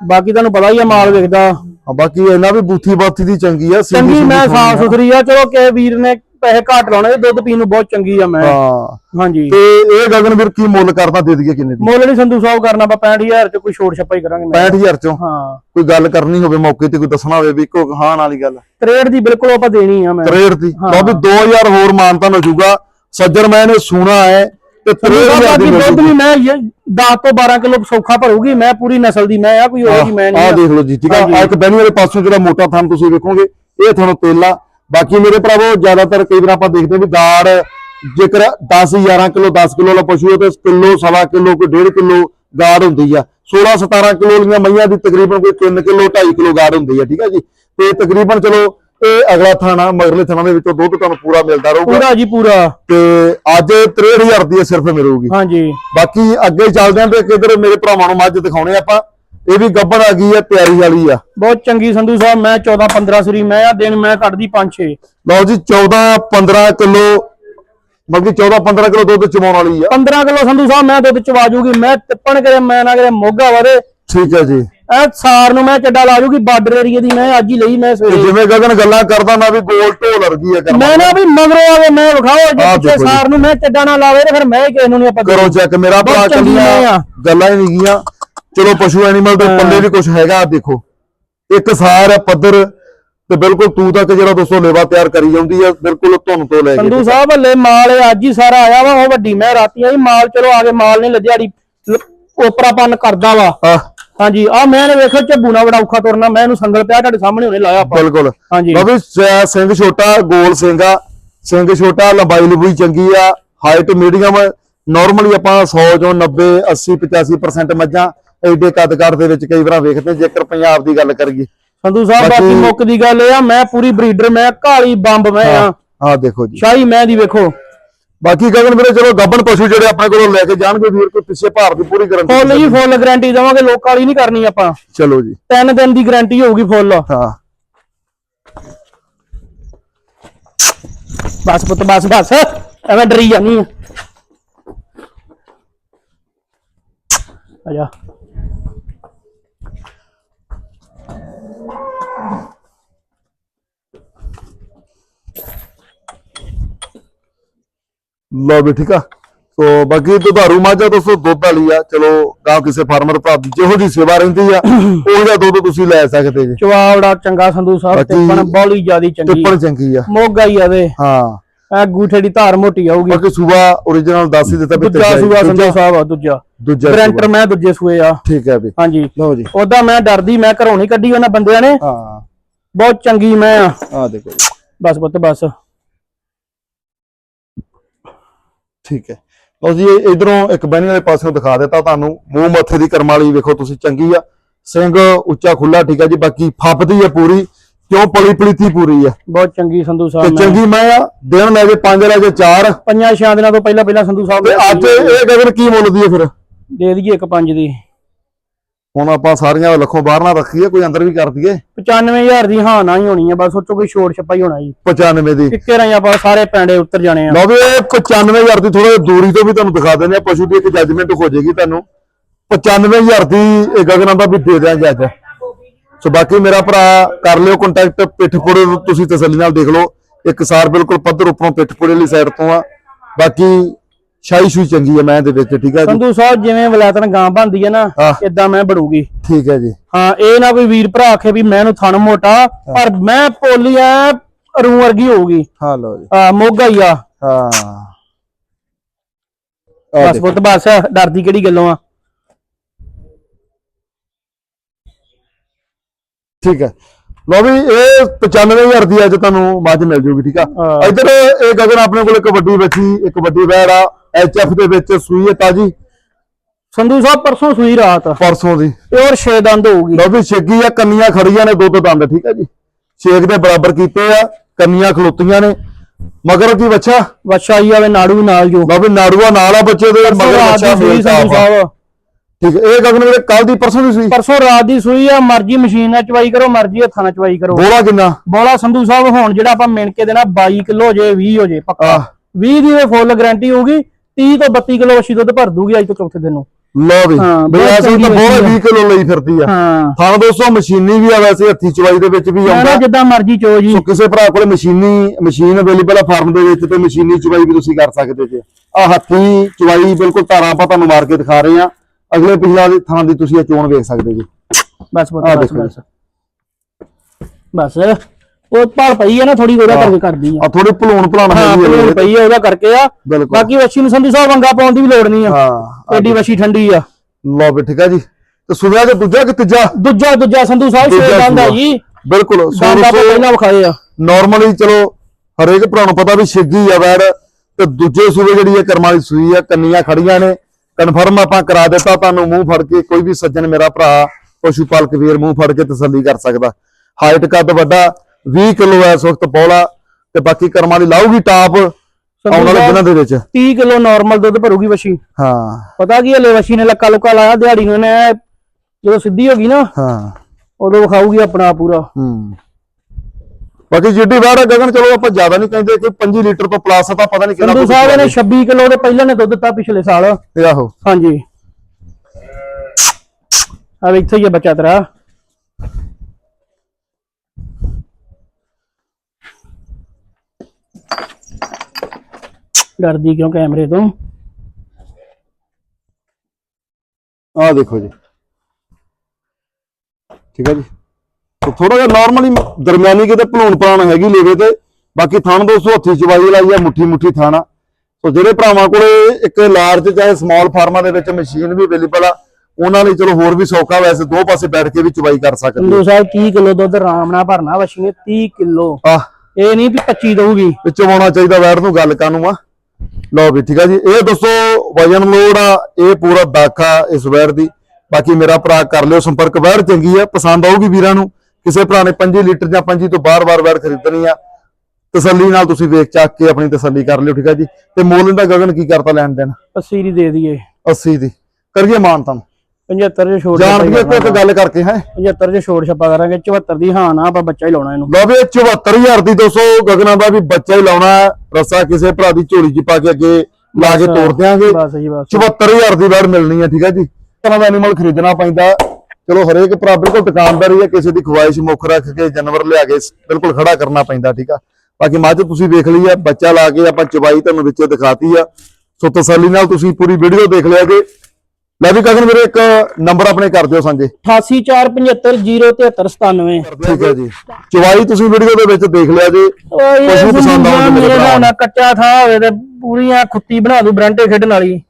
S2: ਬਾਕੀ ਤੁਹਾਨੂੰ ਪਤਾ ਹੀ ਆ ਮਾਲ ਵਿਕਦਾ
S1: ਬਾਕੀ ਇਹਨਾਂ ਵੀ ਬੂਥੀ ਬਾਥੀ ਦੀ ਚੰਗੀ ਆ ਸਿੰਗੀ
S2: ਚੰਗੀ
S1: ਸੁੰਗੀ
S2: ਮੈਂ ਸਾਫ਼। ਸੁਥਰੀ ਆ। ਚਲੋ ਕਿਸੇ ਵੀਰ ਨੇ ਪੈਸੇ ਘੱਟ ਲਾਉਣੇ ਤੇ ਦੁੱਧ ਪੀਣ ਨੂੰ ਬਹੁਤ ਚੰਗੀ ਆ ਮੈਂ।
S1: ਹਾਂ।
S2: ਹਾਂਜੀ।
S1: ਤੇ ਇਹ ਗਗਨਵੀਰ ਕੀ ਮੁੱਲ ਕਰਦਾ ਦੇ ਦਈਏ ਕਿੰਨੇ ਦੀ?
S2: ਮੁੱਲ ਨਹੀਂ ਸੰਧੂ ਸਾਹਿਬ ਕਰਨਾ ਆਪਾਂ 65000 ਚ ਕੋਈ ਛੋਟ ਛੱਪਾ ਹੀ ਕਰਾਂਗੇ ਮੈਂ।
S1: 65000 ਚੋਂ?
S2: ਹਾਂ।
S1: ਕੋਈ ਗੱਲ ਕਰਨੀ ਹੋਵੇ ਮੌਕੇ ਤੇ ਕੋਈ ਦੱਸਣਾ ਹੋਵੇ ਵੀ ਇੱਕੋ ਹਾਂ ਵਾਲੀ ਗੱਲ।
S2: ਤਰੇੜ ਦੀ ਬਿਲਕੁਲ ਆਪਾਂ ਦੇਣੀ ਆ ਮੈਂ।
S1: ਤਰੇੜ ਦੀ।
S2: ਹਾਂ।
S1: ਲਓ ਵੀ 2000 ਹੋਰ ਮਾਨਤਾ ਹੋ ਜਾਊਗਾ ਸੱਜਣ ਮੈਂ ਨੇ ਸੁਣਾ ਹੈ ਤੇ
S2: ਸੰਧੂ ਸਾਹਿਬ
S1: 63000 ਦੀ
S2: ਬਾਕੀ ਦੁੱਧ
S1: ਮਿਲੂਗੀ
S2: ਵੀ ਮੈਂ 10 ਤੋਂ 12 ਕਿਲੋ ਸੌਖਾ ਭਰੂਗੀ ਮੈਂ ਪੂਰੀ ਨਸਲ ਦੀ ਮੈਂ ਆ ਕੋਈ ਹੋਰ ਜੀ ਮੈਂ
S1: ਆਹ
S2: ਨਹੀਂ
S1: ਦੇਖ ਲਓ ਜੀ ਠੀਕ ਆ?
S2: ਹਾਂਜੀ।
S1: ਆਹ ਇੱਕ ਬੈਣੀ ਵਾਲੇ ਪਾਸੋਂ ਜਿਹੜਾ ਮੋਟਾ ਥਣ ਤੁਸੀਂ ਵੇਖੋਗੇ ਇਹ ਤੁਹਾਨੂੰ ਤੇਲਾ ਬਾਕੀ ਮੇਰੇ ਭਰਾਵੋ ਜ਼ਿਆਦਾਤਰ ਕਈ ਵਾਰ ਆਪਾਂ ਦੇਖਦੇ ਵੀ ਗਾੜ ਜੇਕਰ 10 11 ਕਿਲੋ 10 ਕਿਲੋ ਵਾਲਾ ਪਸ਼ੂ ਹੈ ਤੇ ਕਿਲੋ ਸਵਾ ਕਿਲੋ ਕੋਈ 1.5 ਕਿਲੋ ਗਾੜ ਹੁੰਦੀ ਆ। 16 17 ਕਿਲੋ ਵਾਲੀਆਂ ਮਈਆਂ ਦੀ ਤਕਰੀਬਨ ਕੋਈ 3 ਕਿਲੋ 2.5 ਕਿਲੋ ਗਾੜ ਹੁੰਦੀ ਆ ਠੀਕ ਆ ਜੀ? ਤੇ ਤਕਰੀਬਨ ਚਲੋ ਇਹ ਅਗਲਾ ਥਾਣਾ ਮਗਰਲੇ ਥਾਣਾ ਦੇ ਵਿੱਚੋਂ ਦੁੱਧ ਤੁਹਾਨੂੰ ਪੂਰਾ ਮਿਲਦਾ ਰਹੂਗਾ।
S2: ਪੂਰਾ ਜੀ ਪੂਰਾ।
S1: ਤੇ ਅੱਜ 63000 ਦੀ ਸਿਰਫ ਮਿਲੂਗੀ।
S2: ਹਾਂਜੀ।
S1: ਬਾਕੀ ਅੱਗੇ ਚੱਲਦੇ ਆਂ ਤੇ ਕਿਧਰ ਮੇਰੇ ਭਰਾਵਾਂ ਨੂੰ ਮੱਝ ਦਿਖਾਉਣੇ ਆਪਾਂ। ਇਹ ਵੀ ਗੱਬਣ ਆ ਗਈ ਆ ਪਿਆਰੀ ਵਾਲੀ ਆ।
S2: ਬਹੁਤ ਚੰਗੀ ਸੰਧੂ ਸਾਹਿਬ ਮੈਂ 14 15 ਸਰੀ ਮੈਂ ਆ ਦਿਨ ਮੈਂ ਕੱਢਦੀ 5 6
S1: ਲਓ ਜੀ 14 15 ਕਿਲੋ ਬਲਕਿ 14 15 ਕਿਲੋ ਦੁੱਧ ਚਮਾਉਣ ਵਾਲੀ ਆ।
S2: 15 ਕਿਲੋ ਸੰਧੂ ਸਾਹਿਬ ਮੈਂ ਦੁੱਧ ਚਵਾ ਜੂਗੀ। ਮੈਂ ਤਿੱਪਣ ਕਰੇ ਮੈਂ ਨਾ ਕਰੇ ਮੋਗਾ ਵਰੇ
S1: ਠੀਕ ਹੈ ਜੀ।
S2: ਐ ਸਾਰ ਨੂੰ ਮੈਂ ਚੱਡਾ ਲਾ ਜੂਗੀ ਬਾਰਡਰ ਏਰੀਏ ਦੀ ਮੈਂ ਅੱਜ ਹੀ ਲਈ ਮੈਂ
S1: ਤੇ
S2: ਸਵੇਰੇ
S1: ਜਿਵੇਂ ਗਗਨ ਗੱਲਾਂ ਕਰਦਾ ਨਾ ਵੀ ਗੋਲ ਢੋਲ ਵਰਗੀ ਆ ਕਰਮ
S2: ਮੈਂ ਨਾ ਵੀ ਮਗਰੋਂ ਆਵੇ ਮੈਂ ਵਿਖਾਓ ਜੇ
S1: ਆਹ
S2: ਪਿੱਛੇ
S1: ਦੇਖੋ ਜੀ।
S2: ਸਾਰ ਨੂੰ ਮੈਂ ਚੱਡਾ ਨਾ ਲਾਵੇ ਤੇ ਫਿਰ ਮੈਂ ਹੀ ਕਿਸੇ ਨੂੰ ਨਹੀਂ ਆਪਾਂ
S1: ਕਰੋ ਚੈੱਕ ਮੇਰਾ ਭਰਾ
S2: ਬਹੁਤ ਚੰਗੀ ਮੈਂ ਆ।
S1: ਗੱਲਾਂ ਹੀ ਨਹੀਂ ਗੀਆਂ ਚਲੋ ਪਸ਼ੂ ਐਨੀਮਲ ਦੇ ਪੱਲੇ ਵੀ ਕੁਝ ਹੈਗਾ ਆਹ ਦੇਖੋ। ਇੱਕ ਸਾਰ ਆ ਪੱਧਰ ਤੇ ਬਿਲਕੁਲ ਤੂੰ ਤੱਕ ਜਿਹੜਾ ਦੋਸਤੋ ਲੇਵਾ ਤਿਆਰ ਕਰੀ ਜਾਂਦੀ ਆ ਬਿਲਕੁਲ ਧੁੰਨ ਤੋਂ ਲੈ ਕੇ
S2: ਸੰਧੂ ਸਾਹਿਬ ਹੱਲੇ ਮਾਲ ਇਹ ਅੱਜ ਹੀ ਸਾਰਾ ਆਇਆ ਵਾ ਉਹ ਵੱਡੀ ਮੈਂ ਰਾਤੀ ਆਈ ਮਾਲ ਚਲੋ ਆ ਕੇ ਮਾਲ ਨਹੀਂ ਲੱਦਿਆੜੀ ਓਪਰਾਪਨ ਕਰਦਾ ਵਾ।
S1: ਆਹ।
S2: ਹਾਂਜੀ ਆ ਮੈਂ ਨੇ ਵੇਖੋ ਝੱਬੂ ਨਾਲ ਬੜਾ ਔਖਾ ਤੁਰਨਾ ਮੈਂ ਇਹਨੂੰ ਸੰਗਲ ਪਿਆ ਤੁਹਾਡੇ ਸਾਹਮਣੇ ਹੁਣੇ ਲਾਇਆ ਆਪਾਂ।
S1: ਬਿਲਕੁਲ।
S2: ਹਾਂਜੀ।
S1: ਬਾਬੇ ਸਿੰਘ ਛੋਟਾ ਗੋਲ ਸਿੰਘ ਆ। ਸਿੰਘ ਛੋਟਾ ਲੰਬਾਈ ਲੰਬੂਈ ਚੰਗੀ ਆ। ਹਾਈਟ ਮੀਡੀਅਮ ਨਾਰਮਲੀ ਆਪਾਂ 100 ਚੋਂ 90 80 85% ਮੱਝਾਂ ਐਡੇ ਕੱਦਕਾਰ ਦੇ ਵਿੱਚ ਕਈ ਵਾਰ ਵੇਖਦੇ ਜੇਕਰ ਪੰਜਾਬ ਦੀ ਗੱਲ ਕਰੀਏ।
S2: ਸੰਧੂ ਸਾਹਿਬ
S1: ਬਾਕੀ-
S2: ਮੁੱਕ ਦੀ ਗੱਲ ਇਹ ਆ ਮੈਂ ਪੂਰੀ ਬਰੀਡਰ ਮੈਂ ਕਾਲੀ ਬੰਬ ਮੈਂ ਆ।
S1: ਆਹ ਦੇਖੋ ਜੀ।
S2: ਸ਼ਾਹੀ ਮੈਂ ਦੀ ਵੇਖੋ।
S1: ਬਾਕੀ ਗਗਨ ਵੀਰੇ ਚਲੋ ਗੱਬਣ ਪਸ਼ੂ ਜਿਹੜੇ ਆਪਣੇ ਕੋਲੋਂ ਲੈ ਕੇ ਜਾਣਗੇ ਵੀਰ ਕੋਈ ਪਿੱਛੇ ਭਾਰ ਦੀ ਪੂਰੀ
S2: ਫੁੱਲ
S1: ਗਾਰੰਟੀ
S2: ਜੀ ਫੁੱਲ ਗਾਰੰਟੀ ਦੇਵਾਂਗੇ ਲੋਕਾਂ ਵਾਲੀ ਨਹੀਂ ਕਰਨੀ ਆਪਾਂ।
S1: ਚਲੋ ਜੀ।
S2: ਤਿੰਨ ਦਿਨ ਦੀ ਗਾਰੰਟੀ ਹੋਊਗੀ ਫੁੱਲ।
S1: ਹਾਂ।
S2: ਬਸ ਪੁੱਤ ਬਸ ਬਸ। ਐਵੇਂ ਡਰੀ ਜਾਨੀ ਆ। ਆ ਜਾ।
S1: ਲਓ ਵੀ ਠੀਕ ਆ। ਸੋ ਬਾਕੀ ਦੁਧਾਰੂ ਮਾਝਾ ਦੋਸਤੋ ਦੁੱਧ ਵਾਲੀ ਆ। ਚਲੋ ਗਾਂ ਕਿਸੇ ਫਾਰਮਰ ਭਰਾ ਦੀ ਜਿਹੋ ਜੀ ਸੇਵਾ ਰਹਿੰਦੀ ਆ ਉਹ ਜਿਹਾ ਦੁੱਧ ਤੁਸੀਂ ਲੈ ਸਕਦੇ ਜੀ।
S2: ਚਵਾਵੜਾ ਚੰਗਾ ਸੰਧੂ ਸਾਹਿਬ
S1: ਬਾਕੀ-
S2: ਟਿੱਪਣ ਬੋਲੀ ਜਿਆਦੀ ਚੰਗੀ
S1: ਟਿੱਪਣ ਚੰਗੀ ਆ।
S2: ਮੋਗਾ ਹੀ ਆਵੇ
S1: ਹਾਂ।
S2: ਐ ਗੂਠੇ ਦੀ ਧਾਰ ਮੋਟੀ ਆਊਗੀ।
S1: ਬਾਕੀ ਸੂਬਾ origignal ਦੱਸ ਹੀ ਦਿੱਤਾ ਵੀ
S2: ਦੂਜਾ
S1: ਹੀ।
S2: ਸੰਧੂ ਸਾਹਿਬ ਆ ਦੂਜਾ।
S1: ਦੂਜਾ
S2: ਗਰੰਟਰ
S1: ਸੂਆ।
S2: ਮੈਂ ਦੂਜੇ ਸੂਏ ਆ।
S1: ਠੀਕ ਹੈ ਵੀ।
S2: ਹਾਂਜੀ।
S1: ਲਓ ਜੀ।
S2: ਉਦਾਂ ਮੈਂ ਡਰਦੀ ਮੈਂ ਘਰੋਂ ਨਹੀਂ ਕੱਢੀ ਉਹਨਾਂ ਬੰਦਿਆਂ ਨੇ।
S1: ਹਾਂ।
S2: ਬਹੁਤ ਚੰਗੀ ਮੈਂ ਆ।
S1: ਆ ਦੇਖੋ
S2: ਬਸ ਪੁੱਤ ਬਸ।
S1: ਠੀਕ ਹੈ। ਲਓ ਜੀ ਇਧਰੋਂ ਇੱਕ ਬੈਣੀ ਵਾਲੇ ਪਾਸਿਓਂ ਦਿਖਾ ਦਿੱਤਾ ਤੁਹਾਨੂੰ। ਮੂੰਹ ਮੱਥੇ ਦੀ ਕਰਮ ਵਾਲੀ ਵੇਖੋ ਤੁਸੀਂ ਚੰਗੀ ਆ। ਸਿੰਘ ਉੱਚਾ ਖੁੱਲਾ ਠੀਕ ਹੈ ਜੀ ਬਾਕੀ ਫੱਪਦੀ ਆ ਪੂਰੀ ਕਿਉਂ ਪਲੀ ਪਲੀਤੀ ਪੂਰੀ ਆ?
S2: ਬਹੁਤ ਚੰਗੀ ਸੰਧੂ
S1: ਤੇ
S2: ਸਾਹਿਬ ਮੈਂ
S1: ਚੰਗੀ ਮੈਂ ਆ ਦਿਨ ਲੈ ਕੇ ਪੰਜ ਲੈ ਕੇ ਚਾਰ।
S2: ਪੰਜਾਂ ਛਿਆਂ ਦਿਨਾਂ ਤੋਂ ਪਹਿਲਾਂ ਪਹਿਲਾਂ ਸੰਧੂ ਸਾਹਿਬ
S1: ਤੇ ਅੱਜ ਇਹ ਗਗਨ ਕੀ ਮੁੱਲ ਦੀ ਹੈ ਫਿਰ?
S2: ਦੇ ਦਈਏ ਇੱਕ ਪੰਜ ਦੀ।
S1: ਹੁਣ ਆਪਾਂ ਸਾਰੀਆਂ ਲੱਖੋਂ ਬਾਹਰ ਨਾ ਰੱਖੀਏ ਕੋਈ ਅੰਦਰ ਵੀ ਕਰ ਦਈਏ?
S2: 95000 ਦੀ ਹਾਂ ਨਾ ਹੀ ਹੋਣੀ ਆ ਬਸ ਉਹ 'ਚੋਂ ਕੋਈ ਛੋੜ ਛਪਾਈ ਹੋਣਾ ਜੀ।
S1: 95 ਦੀ।
S2: ਇੱਕੇ ਰਾਈ ਆਪਾਂ ਸਾਰੇ ਪੈਂਡੇ ਉੱਤਰ ਜਾਣੇ ਆ।
S1: ਲਓ ਵੀ ਇਹ 95000 ਦੀ ਥੋੜਾ ਦੂਰੀ ਤੋਂ ਵੀ ਤੁਹਾਨੂੰ ਦਿਖਾ ਦਿੰਦੇ ਆ ਪਸ਼ੂ ਦੀ ਇੱਕ ਜੱਜਮੈਂਟ ਹੋ ਜਾਏਗੀ ਤੁਹਾਨੂੰ। 95000 ਦੀ ਇਹ ਗਗਨਾਂ ਦਾ ਵੀ ਦੇ ਦਿਆਂਗੇ ਅੱਜ। ਸੋ ਬਾਕੀ ਮੇਰਾ ਭਰਾ ਕਰ ਲਿਓ ਕੰਟੈਕਟ ਪਿੱਠਪੁੜੇ ਤੋਂ ਤੁਸੀਂ ਤਸੱਲੀ ਨਾਲ ਦੇਖ ਲਓ। ਇੱਕ ਸਾਰ ਬਿਲਕੁਲ ਪੱਧਰ ਉੱਪਰੋਂ ਪਿੱਠਪੁੜੇ ਵਾਲੀ ਸਾਈਡ ਤੋਂ ਆ। ਬਾਕੀ ਸ਼ਾਈ ਸ਼ੂਈ ਚੰਗੀ ਆ ਮੈਂ ਦੇ ਵਿੱਚ ਠੀਕ ਹੈ ਜੀ?
S2: ਸੰਧੂ ਸਾਹਿਬ ਜਿਵੇਂ ਵਲਾਇਤਨ ਗਾਂ ਬਣਦੀ ਹੈ ਨਾ। ਇਦਾਂ ਮੈਂ ਬਣੂਗੀ।
S1: ਠੀਕ ਹੈ ਜੀ।
S2: ਹਾਂ ਇਹ ਨਾ ਕੋਈ ਵੀਰ ਭਰਾ ਆਖੇ ਵੀ ਮੈਨੂੰ ਥਣ ਮੋਟਾ ਪਰ ਮੈਂ ਪੋਲੀ ਐ ਰੂ ਵਰਗੀ ਹੋਊਗੀ।
S1: ਹਾਂ ਲਓ ਜੀ।
S2: ਆ ਮੋਗਾ ਹੀ ਆ।
S1: ਹਾਂ।
S2: ਬਸ
S1: ਦੇਖੋ।
S2: ਪੁੱਤ ਬਸ ਡਰਦੀ ਕਿਹੜੀ ਗੱਲੋਂ ਆ?
S1: ਠੀਕ ਹੈ ਲਓ ਵੀ ਇਹ 95000 ਦੀ ਅੱਜ ਤੁਹਾਨੂੰ ਮੱਝ ਮਿਲ ਜੂਗੀ ਠੀਕ ਆ?
S2: ਹਾਂ।
S1: ਇੱਧਰ ਇਹ ਗਗਨ ਆਪਣੇ ਕੋਲ ਇੱਕ ਵੱਡੀ ਬੱਚੀ ਇੱਕ ਵੱਡੀ ਵੈੜ ਆ ਐਚਐਫ ਦੇ ਵਿੱਚ ਸੂਈ ਹੈ ਤਾਜੀ।
S2: ਸੰਧੂ ਸਾਹਿਬ ਪਰਸੋਂ ਸੂਈ ਰਾਤ।
S1: ਪਰਸੋਂ ਦੀ।
S2: ਪਿਓਰ ਛੇ ਦੰਦ ਹੋਊਗੀ।
S1: ਲਓ ਵੀ ਛੱਗੀ ਆ ਕੰਨੀਆਂ ਖੜੀਆਂ ਨੇ ਦੋ ਦੋ ਦੰਦ ਠੀਕ ਆ ਜੀ? ਛੇਕ ਦੇ ਬਰਾਬਰ ਕੀਤੇ ਆ ਕੰਨੀਆਂ ਖਲੋਤੀਆਂ ਨੇ। ਮਗਰ ਕੀ ਬੱਚਾ
S2: ਵਛਾਈ ਵਾਲੇ ਨਾੜੂ ਨਾਲ ਜੋ।
S1: ਲਓ ਵੀ ਨਾੜੂਆ ਨਾਲ ਆ ਬੱਚੇ ਦੇ ਮਗਰ ਬੱਚਾ
S2: ਦੀ ਸੂਈ ਸੰਧੂ ਸਾਹਿਬ।
S1: ਠੀਕ ਹੈ ਇਹ ਗਗਨ ਵੀਰੇ ਕੱਲ ਦੀ ਪਰਸੋਂ ਦੀ ਸੂਈ।
S2: ਪਰਸੋਂ ਰਾਤ ਦੀ ਸੂਈ ਆ ਮਰਜ਼ੀ ਮਸ਼ੀਨ ਨਾਲ ਚਵਾਈ ਕਰੋ ਮਰਜ਼ੀ ਹੱਥਾਂ ਨਾਲ ਚਵਾਈ ਕਰੋ।
S1: ਬੋਲਾ ਕਿੰਨਾ?
S2: ਬੋਲਾ ਸੰਧੂ ਸਾਹਿਬ ਹੁਣ ਜਿਹੜਾ ਆਪਾਂ ਮਿਣ ਕੇ ਦੇਣਾ 22 ਕਿਲੋ ਜੇ 20 ਹੋ ਜੇ ਪੱਕਾ।
S1: ਆਹ।
S2: 20 ਦੀ ਫੁੱਲ ਗਾਰੰਟੀ ਹੋਊਗੀ 30 ਤੋਂ 32 ਕਿਲੋ ਵਛੀ ਦੁੱਧ ਭਰ ਦੂਗੀ ਅੱਜ ਤੋਂ ਚੌਥੇ ਦਿਨ ਨੂੰ।
S1: ਲਓ ਵੀ ਬਈ ਐਸੇ ਤਾਂ ਬਹੁਤ
S2: ਬੱਚੀ
S1: 20 ਕਿਲੋ ਲਈ ਫਿਰਦੀ ਆ।
S2: ਹਾਂ।
S1: ਦੋਸਤੋ ਮਸ਼ੀਨੀ ਵੀ ਆ ਵੈਸੇ ਹੱਥੀ ਚਵਾਈ ਦੇ ਵਿੱਚ ਵੀ ਆਉਂਦਾ।
S2: ਜਿੱਦਾਂ ਮਰਜ਼ੀ ਚੋ ਜੀ।
S1: ਸੋ ਕਿਸੇ ਭਰਾ ਕੋਲੇ ਮਸ਼ੀਨੀ ਮਸ਼ੀਨ ਅਵੇਲੇਬਲ ਆ ਫਾਰਮ ਦੇ ਵਿੱਚ ਤੇ ਮਸ਼ੀਨੀ ਚਵਾਈ ਵੀ ਤੁਸੀਂ ਕਰ ਸਕਦੇ ਜੇ। ਆ ਹੱਥੀ ਚਵਾਈ ਬਿਲਕੁਲ ਧਾਰਾਂ ਆਪਾਂ ਤੁਹਾਨੂੰ ਮਾਰ ਕੇ ਦਿਖਾ ਰਹੇ ਆ ਅਗਲੇ ਪਿਛਲਾ ਦੀ ਥਾਂ ਦੀ ਤੁਸੀਂ ਇਹ ਚੋਣ ਵੇਖ ਸਕਦੇ ਜੀ।
S2: ਬਸ ਪੁੱਤ
S1: ਆਹ
S2: ਬਸ
S1: ਦੇਖੋ
S2: ਬਸ। ਬਸ ਉਹ ਭਾਲ ਪਈ ਆ ਨਾ ਥੋੜੀ ਉਹਦਾ ਕਰਕੇ ਕਰਦੀ ਆ।
S1: ਆ ਥੋੜੀ ਭਲੂਣ ਭਲਾਣ
S2: ਹਾਂ
S1: ਹੈਗੀ
S2: ਭਲੂਣ
S1: ਹੈ
S2: ਪਈ ਆ ਉਹਦਾ ਕਰਕੇ ਆ।
S1: ਬਿਲਕੁਲ।
S2: ਬਾਕੀ ਵੱਛੀ ਨੂੰ ਸੰਧੂ ਸਾਹਿਬ ਵੰਗਾ ਪਾਉਣ ਦੀ ਵੀ ਲੋੜ ਨਹੀਂ ਆ।
S1: ਹਾਂ
S2: ਐਡੀ ਵੱਛੀ ਠੰਡੀ ਆ।
S1: ਲਓ ਵੀ ਠੀਕ ਹੈ ਜੀ। ਤੇ ਸੁਣਿਆ ਜੇ ਦੂਜਾ ਕਿ ਤੀਜਾ?
S2: ਦੂਜਾ ਦੂਜਾ ਸੰਧੂ ਸਾਹਿਬ
S1: ਦੂਜਾ
S2: ਦੰਦ ਆ। ਜੀ।
S1: ਬਿਲਕੁਲ
S2: ਦੰਦ ਆਪਾਂ ਪਹਿਲਾਂ ਵਿਖਾਏ ਆ।
S1: ਨਾਰਮਲੀ ਚਲੋ ਹਰੇਕ ਭਰਾ ਨੂੰ ਪਤਾ ਵੀ ਛਿੱਗੀ ਆ ਵੈੜ ਤੇ ਦੂਜੇ ਸੂਬੇ ਜਿਹੜੀ ਹੈ ਕਰਮਾਂ ਦੀ ਸੂਈ ਆ ਕੰਨੀਆਂ ਖੜੀਆਂ ਨੇ ਕਨਫਰਮ ਆਪਾਂ ਕਰਾ ਦਿੱਤਾ ਤੁਹਾਨੂੰ ਮੂੰਹ ਫੜ ਕੇ ਕੋਈ ਵੀ ਸੱਜਣ ਮੇਰਾ ਭਰਾ ਪਸ਼ੂ ਪਾਲਕ ਵੀਰ ਮੂੰਹ ਫੜ ਕੇ ਤਸੱਲੀ ਕਰ ਸਕਦਾ। ਹਾਈਟ ਕੱਦ ਵੱਡਾ 20 ਕਿਲੋ ਐ ਵਕਤ ਪੌਲਾ ਤੇ ਬਾਕੀ ਕਰਮਾਂ ਦੀ ਲਾਊਗੀ ਟਾਪ ਆਉਣ ਵਾਲੇ ਦਿਨਾਂ ਦੇ ਵਿੱਚ।
S2: 30 ਕਿਲੋ ਨਾਰਮਲ ਦੁੱਧ ਭਰੂਗੀ ਵੱਛੀ।
S1: ਹਾਂ।
S2: ਪਤਾ ਕੀ ਹਲੇ ਵੱਛੀ ਨੇ ਲੱਕਾ ਲੁੱਕਾ ਲਾਇਆ ਦਿਹਾੜੀ ਨੂੰ ਨੇ ਜਦੋਂ ਸਿੱਧੀ ਹੋ ਗਈ ਨਾ
S1: ਹਾਂ।
S2: ਉਦੋਂ ਵਿਖਾਊਗੀ ਆਪਣਾ ਪੂਰਾ।
S1: ਹੂੰ। ਬਾਕੀ ਜਿੱਡੀ ਵਾਰ ਗਗਨ ਚਲੋ ਆਪਾਂ ਜ਼ਿਆਦਾ ਨਹੀਂ ਕਹਿੰਦੇ ਕੋਈ 5 ਲੀਟਰ ਤੋਂ ਪਲੱਸ ਤਾਂ ਪਤਾ ਨਹੀਂ ਕਿੰਨਾ
S2: ਸੰਧੂ ਸਾਹਿਬ ਨੇ 26 ਕਿਲੋ ਦੇ ਪਹਿਲਾਂ ਨੇ ਦੁੱਧ ਦਿੱਤਾ ਪਿਛਲੇ ਸਾਲ।
S1: ਇਹ ਆਹੋ।
S2: ਹਾਂਜੀ। ਆ ਵੇ ਇੱਥੇ ਹੀ ਆ ਬੱਚਾ ਤੇਰਾ। ਡਰਦੀ ਕਿਉਂ ਕੈਮਰੇ ਤੋਂ?
S1: ਆਹ ਦੇਖੋ ਜੀ। ਠੀਕ ਹੈ ਜੀ। ਥੋੜਾ ਜਿਹਾ ਨਾਰਮਲੀ ਦਰਮਿਆਨੀ ਕਿਤੇ ਭਲੂਣ ਪ੍ਰਾਣ ਹੈਗੀ ਲੇਵੇ ਤੇ ਬਾਕੀ ਥਣ ਦੋਸਤੋ ਹੱਥੀ ਚਵਾਈ ਲਾਈ ਆ ਮੁੱਠੀ ਮੁੱਠੀ ਥਾਣਾ ਸੋ ਜਿਹੜੇ ਭਰਾਵਾਂ ਕੋਲੇ ਇੱਕ ਲਾਰਜ ਚਾਹੇ ਸਮਾਲ ਫਾਰਮਾਂ ਦੇ ਵਿੱਚ ਮਸ਼ੀਨ ਵੀ ਅਵੇਲੇਬਲ ਆ ਉਹਨਾਂ ਲਈ ਚਲੋ ਹੋਰ ਵੀ ਸੌਖਾ ਵੈਸੇ ਦੋ ਪਾਸੇ ਬੈਠ ਕੇ ਵੀ ਚਵਾਈ ਕਰ ਸਕਦੇ
S2: ਸੰਧੂ ਸਾਹਿਬ 30 ਕਿਲੋ ਦੁੱਧ ਆਰਾਮ ਨਾਲ ਭਰਨਾ ਵਸ਼ੀ ਨੇ 30 ਕਿਲੋ।
S1: ਆ
S2: ਇਹ ਨਹੀਂ ਵੀ 25 ਦਊਗੀ।
S1: ਵਿੱਚੋਂ ਆਉਣਾ ਚਾਹੀਦਾ ਵੈਟ ਨੂੰ ਗੱਲ ਕਾਨੂੰ ਆ। ਲਓ ਵੀ ਠੀਕ ਆ ਜੀ। ਇਹ ਦੱਸੋ ਵਜਨ ਲੋਡ ਆ ਇਹ ਪੂਰਾ ਦਾਖਾ ਇਸ ਵੈਟ ਦੀ। ਬਾਕੀ ਮੇਰਾ ਭਰਾ ਕਰ ਲਿਓ ਸੰਪਰਕ ਵੈਟ ਚੰਗੀ ਆ ਪਸੰਦ ਆਊਗੀ ਵੀਰਾਂ ਨੂੰ। ਕਿਸੇ ਭਰਾ ਨੇ 5 ਲੀਟਰ ਜਾਂ 5 ਤੋਂ ਬਾਰ-ਬਾਰ ਵੈਟ ਖਰੀਦਣੀ ਆ ਤਸੱਲੀ ਨਾਲ ਤੁਸੀਂ ਵੇਖ ਚੱਕ ਕੇ ਆਪਣੀ ਤਸੱਲੀ ਕਰ ਲਿਓ ਠੀਕ ਆ ਜੀ? ਤੇ ਮੁੱਲ ਦਾ ਗਗਨ ਕੀ ਕਰਤਾ ਲੈਣ ਦੇਣ?
S2: 80 ਦੀ ਦੇ ਦਈਏ।
S1: 80 ਦੀ। ਕਰੀਏ ਮਾਨ ਤਾਂ
S2: 75 ਚ ਛੋੜ
S1: ਜਾਣ ਦੀ ਇੱਕ ਗੱਲ ਕਰਕੇ ਹੈ?
S2: 75 ਚ ਛੋੜ ਛੱਪਾ ਕਰਾਂਗੇ 74 ਦੀ ਹਾਂ ਨਾ ਆਪਾਂ ਬੱਚਾ ਹੀ ਲਾਉਣਾ ਇਹਨੂੰ।
S1: ਲਓ ਵੀ ਇਹ 74000 ਦੀ 200 ਗਗਨਾਂ ਦਾ ਵੀ ਬੱਚਾ ਹੀ ਲਾਉਣਾ ਹੈ। ਰਸਾ ਕਿਸੇ ਭਰਾ ਦੀ ਝੋਲੀ 'ਚ ਪਾ ਕੇ ਅੱਗੇ ਲਾ ਕੇ ਤੋੜ ਦਿਆਂਗੇ।
S2: ਬਸ ਜੀ ਬਸ।
S1: 74000 ਦੀ ਵੈੜ ਮਿਲਣੀ ਹੈ ਠੀਕ ਹੈ ਜੀ? ਤਰ੍ਹਾਂ ਦਾ ਐਨੀਮਲ ਖਰੀਦਣਾ ਪੈਂਦਾ। ਚਲੋ ਹਰੇਕ ਭਰਾ ਬਿਲਕੁਲ ਦੁਕਾਨਦਾਰੀ ਹੈ ਕਿਸੇ ਦੀ ਖਵਾਇਸ਼ ਮੁੱਖ ਰੱਖ ਕੇ ਜਾਨਵਰ ਲਿਆ ਕੇ ਬਿਲਕੁਲ ਖੜਾ ਕਰਨਾ ਪੈਂਦਾ ਠੀਕ ਆ? ਬਾਕੀ ਮੱਝ ਤੁਸੀਂ ਵੇਖ ਲਈ ਆ ਬੱਚਾ ਲਾ ਕੇ ਆਪਾਂ ਚਵਾਈ ਤੁਹਾਨੂੰ ਵਿੱਚ ਦਿਖਾਤੀ ਆ। ਸੋ ਤਸੱਲੀ ਨਾਲ ਤੁਸੀਂ ਪੂਰੀ ਵੀਡੀਓ ਦੇਖ ਲਿਆ ਜੇ ਲੈ ਵੀ ਕਗਨ ਵੀਰੇ ਇੱਕ ਨੰਬਰ ਆਪਣੇ ਕਰ ਦਿਓ ਸਾਂਝੇ।
S2: 8847507397
S1: ਠੀਕ ਹੈ ਜੀ। ਚਵਾਈ ਤੁਸੀਂ ਵੀਡੀਓ ਦੇ ਵਿੱਚ ਦੇਖ ਲਿਆ ਜੇ। ਪਸ਼ੂ ਪਸੰਦ ਆਉਣਗੇ ਮੇਰੇ।
S2: ਨਾਲ ਕੱਚਾ ਥਾਂ ਹੋਵੇ ਤੇ ਪੂਰੀਆਂ ਖੁੱਤੀ ਬਣਾ ਦੂ ਬ੍ਰਾਂਟੇ ਖੇਡਣ ਵਾਲੀ।